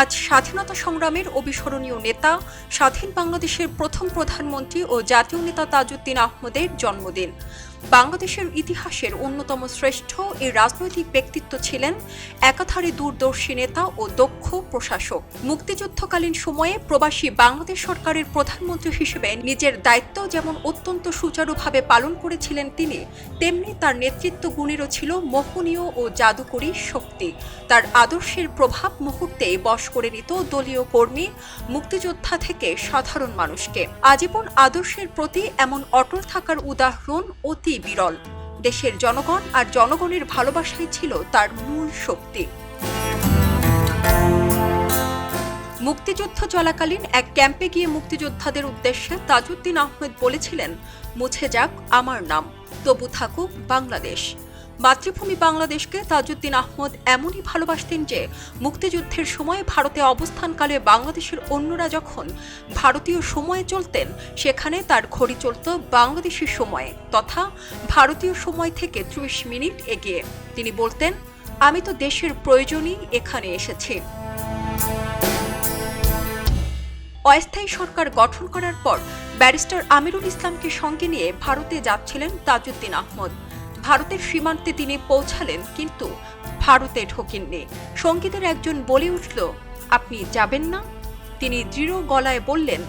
আজ স্বাধীনতা সংগ্রামের অবিস্মরণীয় নেতা, স্বাধীন বাংলাদেশের প্রথম প্রধানমন্ত্রী ও জাতীয় নেতা তাজউদ্দিন আহমদের জন্মদিন। বাংলাদেশের ইতিহাসের অন্যতম শ্রেষ্ঠ এই রাজনৈতিক ব্যক্তিত্ব ছিলেন একাধারে দূরদর্শী নেতা ও দক্ষ প্রশাসক। মুক্তিযুদ্ধকালীন সময়ে প্রবাসী বাংলাদেশ সরকারের প্রধানমন্ত্রী হিসেবে নিজের দায়িত্ব যেমন অত্যন্ত সুচারুভাবে পালন করেছিলেন তিনি, তেমনি তার নেতৃত্ব গুণেরও ছিল মোহনীয় ও জাদুকরী শক্তি। তার আদর্শের প্রভাব মুহূর্তে বশ করে নিত দলীয় কর্মী, মুক্তিযোদ্ধা থেকে সাধারণ মানুষকে। আজীবন আদর্শের প্রতি এমন অটল থাকার উদাহরণ অতি বিরল। দেশের জনগণ আর জনগণের ভালোবাসাই ছিল তার মূল শক্তি। মুক্তিযুদ্ধ চলাকালীন এক ক্যাম্পে গিয়ে মুক্তিযোদ্ধাদের উদ্দেশ্যে তাজউদ্দিন আহমেদ বলেছিলেন, মুছে যাক আমার নাম, তবু থাকুক বাংলাদেশ। মাতৃভূমি বাংলাদেশকে তাজউদ্দিন আহমদ এমনই ভালোবাসতেন যে মুক্তিযুদ্ধের সময় ভারতে অবস্থানকালে বাংলাদেশের অন্যরা যখন ভারতীয় সময়ে চলতেন, সেখানে তার ঘড়ি চলত বাংলাদেশের সময়ে তথা ভারতীয় সময় থেকে ত্রিশ মিনিট এগিয়ে। তিনি বলতেন, আমি তো দেশের প্রয়োজনই এখানে এসেছি। অস্থায়ী সরকার গঠন করার পর ব্যারিস্টার আমিরুল ইসলামকে সঙ্গে নিয়ে ভারতে যাচ্ছিলেন তাজউদ্দিন আহমদ। ভারতের সীমান্তে তিনি পৌঁছালেন, কিন্তু ভারতে ঢোকেননি। সঙ্গীতের একজন বলে উঠল, আপনি যাবেন না? তিনি দৃঢ় গলায় বললেন,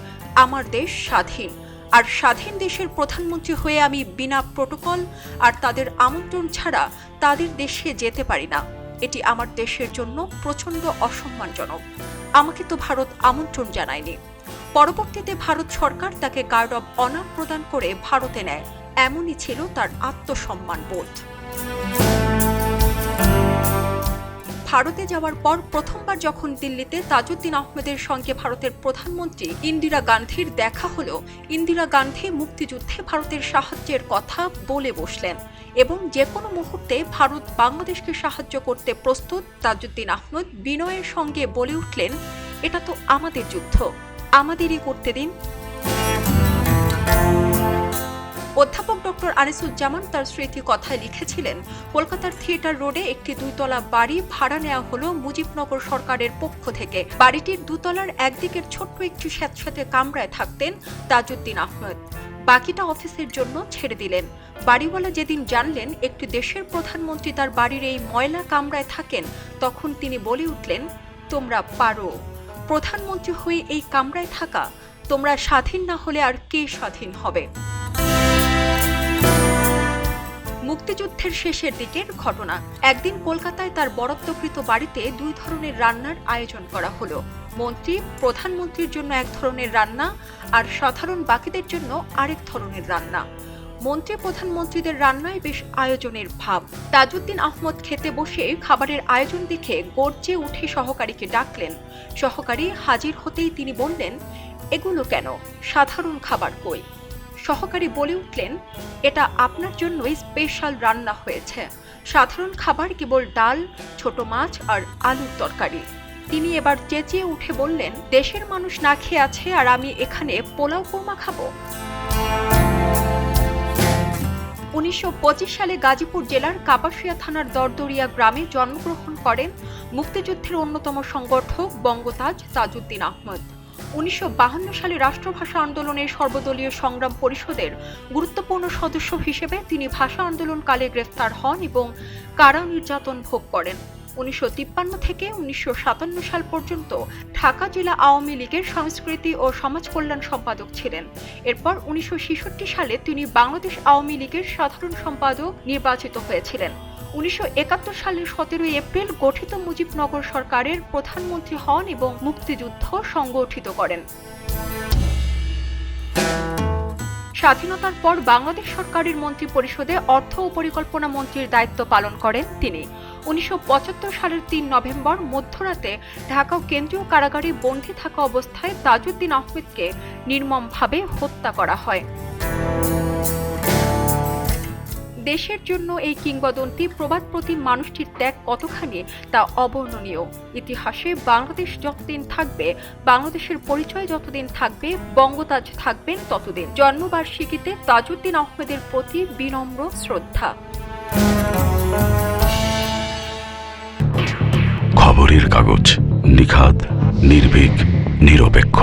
আমার দেশ স্বাধীন। আর স্বাধীন দেশের প্রধানমন্ত্রী হয়ে আমি বিনা প্রোটোকল আর তাদের আমন্ত্রণ ছাড়া তাদের দেশে যেতে পারি না। এটি আমার দেশের জন্য প্রচণ্ড অসম্মানজনক। আমাকে তো ভারত আমন্ত্রণ জানায়নি। পরবর্তীতে ভারত সরকার তাকে গার্ড অব অনার প্রদান করে ভারতে নেয়। এমনই ছিল তার আত্মসম্মান বোধ। ভারতে যাওয়ার পর প্রথমবার যখন দিল্লিতে তাজউদ্দিন আহমেদের সঙ্গে ভারতের প্রধানমন্ত্রী ইন্দিরা গান্ধীর দেখা হলো, ইন্দিরা গান্ধী মুক্তিযুদ্ধে ভারতের সাহায্যের কথা বলে বসলেন এবং যে কোনো মুহূর্তে ভারত বাংলাদেশকে সাহায্য করতে প্রস্তুত তাজউদ্দিন আহমদ বিনয়ের সঙ্গে বলে উঠলেন, এটা তো আমাদের যুদ্ধ, আমাদেরই করতে দিন। অধ্যাপক ডক্টর আনিসুজ্জামান তার স্মৃতি কথায় লিখেছিলেন, কলকাতার থিয়েটার রোডে একটি দুইতলা বাড়ি ভাড়া নেওয়া হলো মুজিবনগর সরকারের পক্ষ থেকে। বাড়িটির দুতলার একদিকের ছোট্ট একটি স্যাঁতস্যাঁতে কামরায় থাকতেন তাজউদ্দিন আহমেদ। বাকিটা অফিসের জন্য ছেড়ে দিলেন। বাড়িওয়ালা যেদিন জানলেন একটি দেশের প্রধানমন্ত্রী তার বাড়ির এই ময়লা কামরায় থাকেন, তখন তিনি বলে উঠলেন, তোমরা পারো। প্রধানমন্ত্রী হয়ে এই কামরায় থাকা। তোমরা স্বাধীন না হলে আর কে স্বাধীন হবে? মুক্তিযুদ্ধের শেষের দিকের ঘটনা। একদিন কলকাতায় তার বরাদ্দকৃত বাড়িতে দুই ধরনের রান্নার আয়োজন করা হলো। মন্ত্রী, প্রধানমন্ত্রীর জন্য এক ধরনের রান্না আর সাধারণ বাকিদের জন্য আরেক ধরনের রান্না। মন্ত্রী, প্রধানমন্ত্রীদের রান্নায় বেশ আয়োজনের ভাব। তাজউদ্দিন আহমদ খেতে বসে খাবারের আয়োজন দেখে গর্জে উঠে সহকারীকে ডাকলেন। সহকারী হাজির হতেই তিনি বললেন, এগুলো কেন? সাধারণ খাবার কই? সহকারী বলে উঠলেন, এটা আপনার জন্যই স্পেশাল রান্না হয়েছে। সাধারণ খাবার কেবল ডাল, ছোট মাছ আর আলুর তরকারি। তিনি এবার চেঁচিয়ে উঠে বললেন, দেশের মানুষ না খেয়ে আছে আর আমি এখানে পোলাও কোরমা খাব? উনিশশো পঁচিশ সালে গাজীপুর জেলার কাপাসিয়া থানার দরদরিয়া গ্রামে জন্মগ্রহণ করেন মুক্তিযুদ্ধের অন্যতম সংগঠক বঙ্গতাজ তাজউদ্দিন আহমদ। উনিশশো সালে রাষ্ট্রভাষা আন্দোলনের সর্বদলীয় সংগ্রাম পরিষদের গুরুত্বপূর্ণ সদস্য হিসেবে তিনি ভাষা আন্দোলনকালে গ্রেফতার হন এবং কারা নির্যাতন ভোগ করেন। উনিশশো তিপ্পান্ন থেকে উনিশশো সাতান্ন সাল পর্যন্ত ঢাকা জেলা আওয়ামী লীগের সংস্কৃতি ও সমাজ কল্যাণ সম্পাদক ছিলেন। এরপর উনিশশো ছেষট্টি সালে তিনি বাংলাদেশ আওয়ামী লীগের সাধারণ সম্পাদক নির্বাচিত হয়েছিলেন। উনিশশো সালের সতেরোই এপ্রিল গঠিত মুজিবনগর সরকারের প্রধানমন্ত্রী হন এবং মুক্তিযুদ্ধ সংগঠিত করেন। স্বাধীনতার পর বাংলাদেশ সরকারের মন্ত্রী পরিষদে অর্থ ও পরিকল্পনা মন্ত্রীর দায়িত্ব পালন করেন তিনি। উনিশশো পঁচাত্তর সালের তিন নভেম্বর মধ্যরাতে ঢাকা কেন্দ্রীয় কারাগারে বন্দী থাকা অবস্থায় তাজউদ্দিন আহমেদকে নির্মমভাবে হত্যা করা হয়। দেশের জন্য এই কিংবদন্তি প্রবাদ প্রতি মানুষটির ত্যাগ কতখানি তা অবর্ণনীয়? ইতিহাসে বাংলাদেশ যতদিন থাকবে, বাংলাদেশের পরিচয় যতদিন থাকবে বঙ্গতাজ থাকবেন ততদিন। জন্মবার্ষিকীতে তাজউদ্দিন আহমেদের প্রতি বিনম্র শ্রদ্ধা। খবরের কাগজ নিখাদ, নির্ভীক, নিরপেক্ষ।